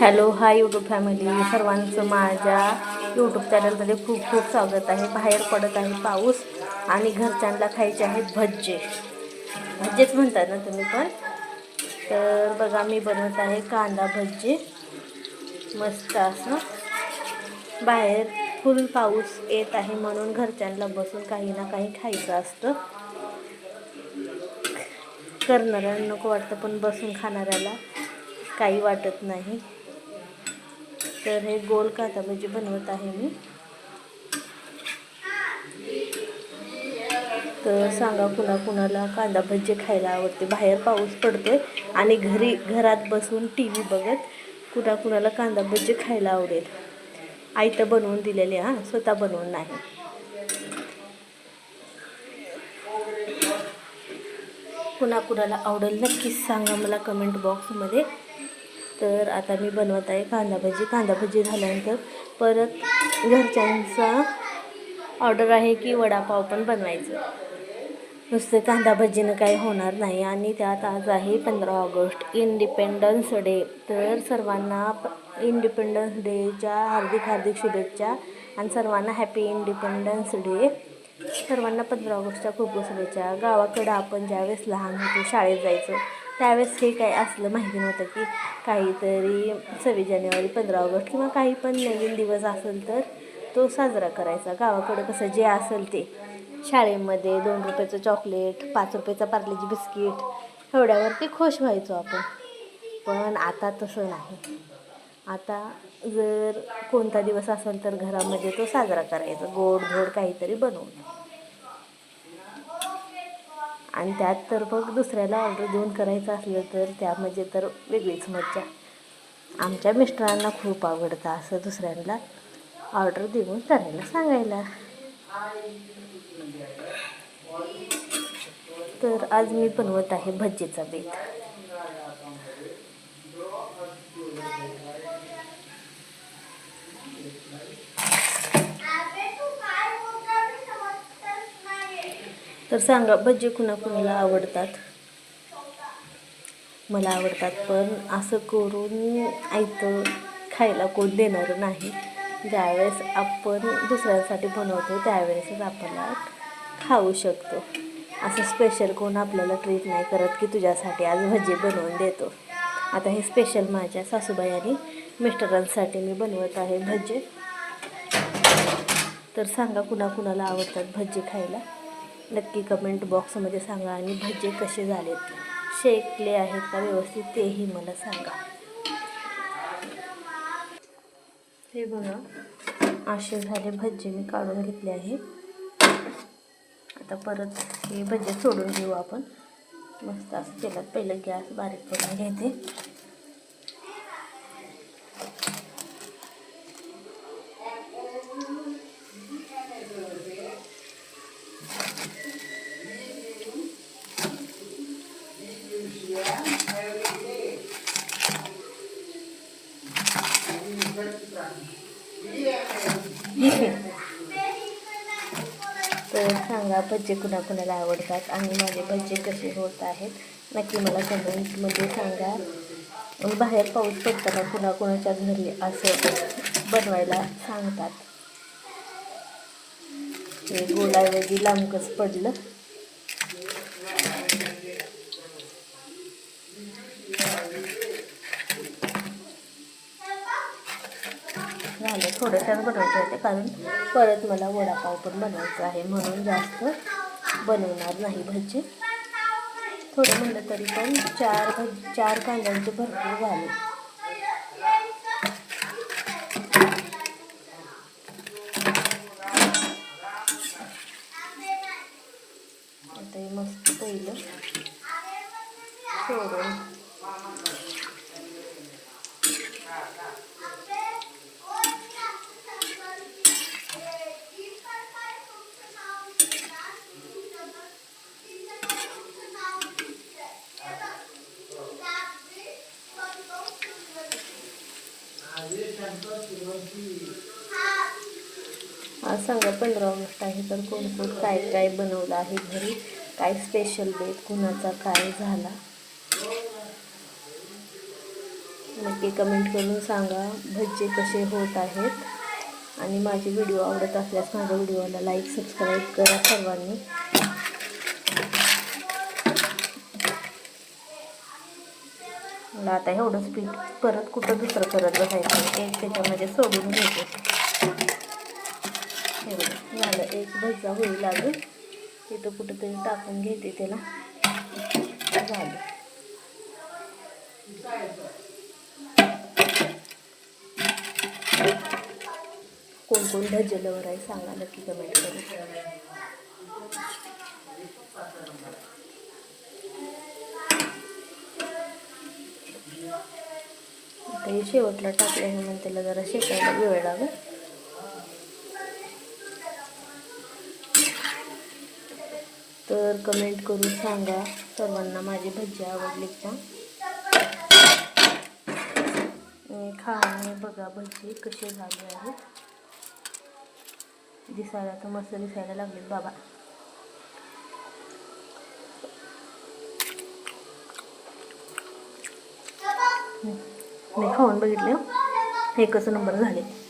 Hello hi YouTube family सर्वांचं माझ्या YouTube चॅनलमध्ये खूप खूप स्वागत आहे. बाहेर पडत आहे पाऊस आणि घरच्यांना खायचे आहेत भज्जे. भज्जेच म्हणतात ना तुम्ही पण. तर बघा मी बनवत आहे कांदा भज्जे. मस्त असं. बाहेर फुल पाऊस येत आहे म्हणून घरच्यांना बसून काही ना काही खायचं असतं. करणाऱ्याला नको वाटतं पण बसून खाणाऱ्याला काही वाटत नाही. तर हे गोल कांदा भजी बनवत आहे मी. तर सांगा कुणा कुणाला कांदा भजी खायला आवडते. बाहेर पाऊस पडतोय आणि घरी घरात बसून टी व्ही बघत कुणा कुणाला कांदा भजी खायला आवडेल. आई तर बनवून दिलेली हां स्वतः बनवून नाही. कुणा कुणाला आवडेल नक्कीच सांगा मला कमेंट बॉक्समध्ये तर आता मी बनवत आहे कांदा भजी. कांदा भजी झाल्यानंतर परत घरच्यांचा ऑर्डर आहे की वडापाव पण बनवायचं. नुसते कांदा भजीनं काही होणार नाही आणि त्यात आज आहे पंधरा ऑगस्ट इंडिपेंडन्स डे तर सर्वांना इंडिपेंडन्स डेच्या हार्दिक हार्दिक शुभेच्छा आणि सर्वांना हॅपी इंडिपेंडन्स डे सर्वांना पंधरा ऑगस्टच्या खूप खूप शुभेच्छा. गावाकडं आपण ज्यावेळेस लहान होतो शाळेत जायचो त्यावेळेस हे काय असलं माहिती नव्हतं की काहीतरी सव्वीस जानेवारी पंधरा ऑगस्ट किंवा काही पण नवीन दिवस असेल तर तो साजरा करायचा. गावाकडं कसं जे असेल ते. शाळेमध्ये दोन रुपयाचं चॉकलेट पाच रुपयाचा पार्लेजी बिस्किट एवढ्यावरती खुश व्हायचो आपण. पण आता तसं नाही. आता जर कोणता दिवस असेल तर घरामध्ये तो साजरा करायचा. गोड धोड काहीतरी बनवून. आणि त्यात तर मग दुसऱ्याला ऑर्डर देऊन करायचं असलं तर त्यामध्ये म्हणजे तर वेगळीच मज्जा. आमच्या मिस्टरांना खूप आवडतं असं दुसऱ्यांना ऑर्डर देऊन करायला सांगायला. तर आज मी बनवत आहे भज्जीचा बेत तर सांगा भज्जे कुणाकुणाला आवडतात? मला आवडतात पण असं करून आयतं खायला कोण देणारं नाही. ज्यावेळेस आपण दुसऱ्यांसाठी बनवतो त्यावेळेसच आपल्याला खाऊ शकतो. असं स्पेशल कोण आपल्याला ट्रीट नाही करत की तुझ्यासाठी आज भजी बनवून देतो. आता हे स्पेशल माझ्या सासूबाई आणि मिस्टरांसाठी मी बनवत आहे भजे तर सांगा कुणाकुणाला आवडतात भजी खायला? नक्की कमेंट बॉक्समध्ये सांगा आणि भजे कसे झालेत? शेकले आहेत का व्यवस्थित? तेही मला सांगा. हे बघा असे झाले भजे. मी काढून घेतले आहे. आता परत हे भजे सोडून घेऊ आपण. मस्त असं तेलात पहिलं गॅस बारीक करून घेते. तर सांगा भज्जे कुणाकुणाला आवडतात आणि माझे भज्जे कसे होत आहेत? नक्की मला कमेंटमध्ये सांगा. बाहेर पाऊस पडताना कुणाकुणाच्या घरी असं बनवायला सांगतात. हे गोलाऐवजी लांबकच पडलं. झालं थोडंसं बनवायचं होतं कारण परत मला वडापाव पण बनवायचा आहे म्हणून जास्त बनवणार नाही भजी. थोडं म्हणलं तरी पण चार भज चार कांद्यांचे भरपूर झाले. आता हे मस्त पहिलं सोडून. आज सांगा पंधरा ऑगस्ट आहे तर कोण कोण काय काय बनवलं आहे घरी? काय स्पेशल बेत कुणाचा काय झाला? नक्की कमेंट करून सांगा. भज्जे कसे होत आहेत? आणि माझे व्हिडिओ आवडत असल्यास माझ्या व्हिडिओला लाईक सबस्क्राईब करा सर्वांनी. मला आता एवढंच पीठ परत कुठं दुसरं करत बसायचं एक त्याच्यामध्ये सोडून घ्यायचे. झालं एक भज्जा होईल अजून. तिथं कुठंतरी टाकून घेते त्याला. झालं. कोण कोण भज्जे लवर आहे सांगा नक्की कमेंट करून. आता हे शेवटला टाकल्यानंतर त्याला जरा शेकायला वेळ लागेल. तर कमेंट करून सांगा सर्वांना माझी भजी आवडली का? आणि खाणे बघा भजी कसे झाले आहेत दिसायला तर मस्त दिसायला लागलेत बाबा. नाही खाऊन बघितले. एकच नंबर झाले.